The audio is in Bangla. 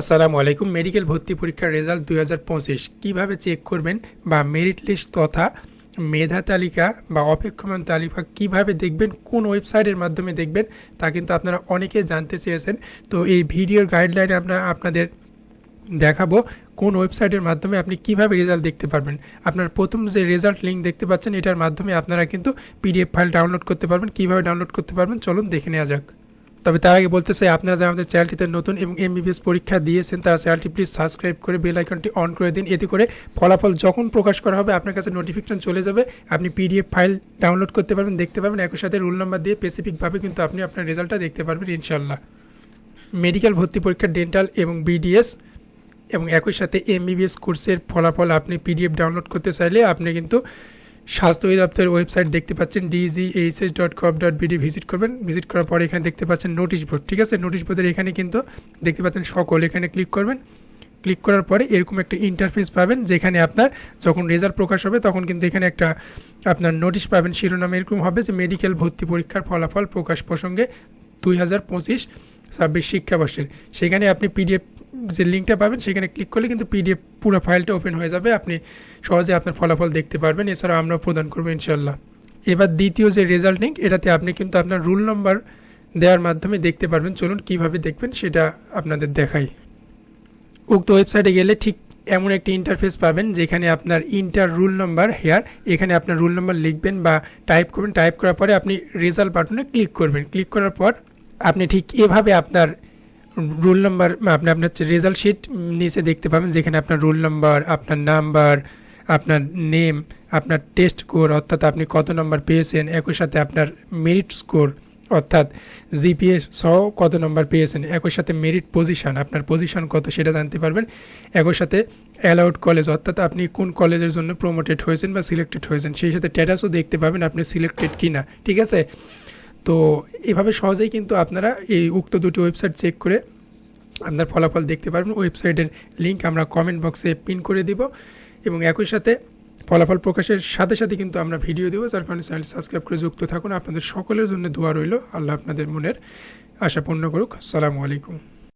আসসালামু আলাইকুম। মেডিকেল ভর্তি পরীক্ষার রেজাল্ট দুই হাজার পঁচিশ। কীভাবে চেক করবেন বা মেরিট লিস্ট তথা মেধা তালিকা বা অপেক্ষমান তালিকা কীভাবে দেখবেন, কোন ওয়েবসাইটের মাধ্যমে দেখবেন, তা কিন্তু আপনারা অনেকে জানতে চেয়েছেন। তো এই ভিডিওর গাইডলাইনে আমরা আপনাদের দেখাবো, কোন ওয়েবসাইটের মাধ্যমে আপনি কীভাবে রেজাল্ট দেখতে পারবেন। আপনার প্রথম যে রেজাল্ট লিঙ্ক দেখতে পাচ্ছেন, এটার মাধ্যমে আপনারা কিন্তু পিডিএফ ফাইল ডাউনলোড করতে পারবেন। কীভাবে ডাউনলোড করতে পারবেন, চলুন দেখে নেওয়া যাক। তবে তার আগে বলতে চাই, আপনারা যারা আমাদের চ্যানেলটিতে নতুন এবং এমবিবিএস পরীক্ষা দিয়েছেন, তারা চ্যানেলটি প্লিজ সাবস্ক্রাইব করে বেল আইকনটি অন করে দিন। এতে করে ফলাফল যখন প্রকাশ করা হবে, আপনার কাছে নোটিফিকেশন চলে যাবে। আপনি পিডিএফ ফাইল ডাউনলোড করতে পারবেন, দেখতে পাবেন একই সাথে রোল নাম্বার দিয়ে স্পেসিফিকভাবে কিন্তু আপনি আপনার রেজাল্টটা দেখতে পারবেন ইনশাল্লাহ মেডিকেল ভর্তি পরীক্ষা ডেন্টাল এবং বিডিএস এবং একই সাথে এমবিবিএস কোর্সের ফলাফল আপনি পিডিএফ ডাউনলোড করতে চাইলে আপনি কিন্তু স্বাস্থ্য অধিদপ্তরের ওয়েবসাইট দেখতে পাচ্ছেন DGHS dot gov dot BD visit করবেন। ভিজিট করার পরে এখানে দেখতে পাচ্ছেন নোটিশ বোর্ড ঠিক আছে? নোটিশ বোর্ডের এখানে কিন্তু দেখতে পাচ্ছেন সকল, এখানে ক্লিক করবেন। ক্লিক করার পরে এরকম একটা ইন্টারফেস পাবেন, যেখানে আপনার যখন রেজাল্ট প্রকাশ হবে, তখন কিন্তু এখানে একটা আপনার নোটিশ পাবেন। শিরোনাম এরকম হবে যে মেডিকেল ভর্তি পরীক্ষার ফলাফল প্রকাশ প্রসঙ্গে দুই হাজার পঁচিশ ছাব্বিশ শিক্ষাবর্ষের। সেখানে আপনি পিডিএফ যে লিঙ্কটা পাবেন, সেখানে ক্লিক করলে কিন্তু পিডিএফ পুরো ফাইলটা ওপেন হয়ে যাবে। আপনি সহজে আপনার ফলাফল দেখতে পারবেন। এছাড়া আমরা প্রদান করব ইনশাল্লাহ এবার দ্বিতীয় যে রেজাল্ট লিঙ্ক এটাতে আপনি কিন্তু আপনার রুল নম্বর দেওয়ার মাধ্যমে দেখতে পারবেন। চলুন কীভাবে দেখবেন সেটা আপনাদের দেখাই। উক্ত ওয়েবসাইটে গেলে ঠিক এমন একটি ইন্টারফেস পাবেন, যেখানে আপনার ইন্টার রুল নাম্বার হেয়ার এখানে আপনার রুল নাম্বার লিখবেন বা টাইপ করবেন। টাইপ করার পরে আপনি রেজাল্ট বাটনে ক্লিক করবেন। ক্লিক করার পর আপনি ঠিক এভাবে আপনার রোল নাম্বার আপনি আপনার রেজাল্ট শিট নিচে দেখতে পাবেন যেখানে আপনার রোল নাম্বার, আপনার নাম্বার, আপনার নেম আপনার টেস্ট স্কোর অর্থাৎ আপনি কত নম্বর পেয়েছেন, একই সাথে আপনার মেরিট স্কোর অর্থাৎ জিপিএ সহ কত নম্বর পেয়েছেন, একই সাথে মেরিট পজিশন আপনার পজিশন কত সেটা জানতে পারবেন। একই সাথে অ্যালাউড কলেজ অর্থাৎ আপনি কোন কলেজের জন্য প্রমোটেড হয়েছেন বা সিলেক্টেড হয়েছেন, সেই সাথে স্ট্যাটাসও দেখতে পাবেন আপনি সিলেক্টেড কি না ঠিক আছে? তো এভাবে সহজেই কিন্তু আপনারা এই উক্ত দুটি ওয়েবসাইট চেক করে আপনার ফলাফল দেখতে পারবেন। ওয়েবসাইটের লিঙ্ক আমরা কমেন্ট বক্সে পিন করে দিব এবং একই সাথে ফলাফল প্রকাশের সাথে সাথে কিন্তু আমরা ভিডিও দেবো, যার কারণে চ্যানেল সাবস্ক্রাইব করে যুক্ত থাকুন। আপনাদের সকলের জন্য দোয়া রইল। আল্লাহ আপনাদের মনের আশা পূর্ণ করুক। সালামু আলাইকুম।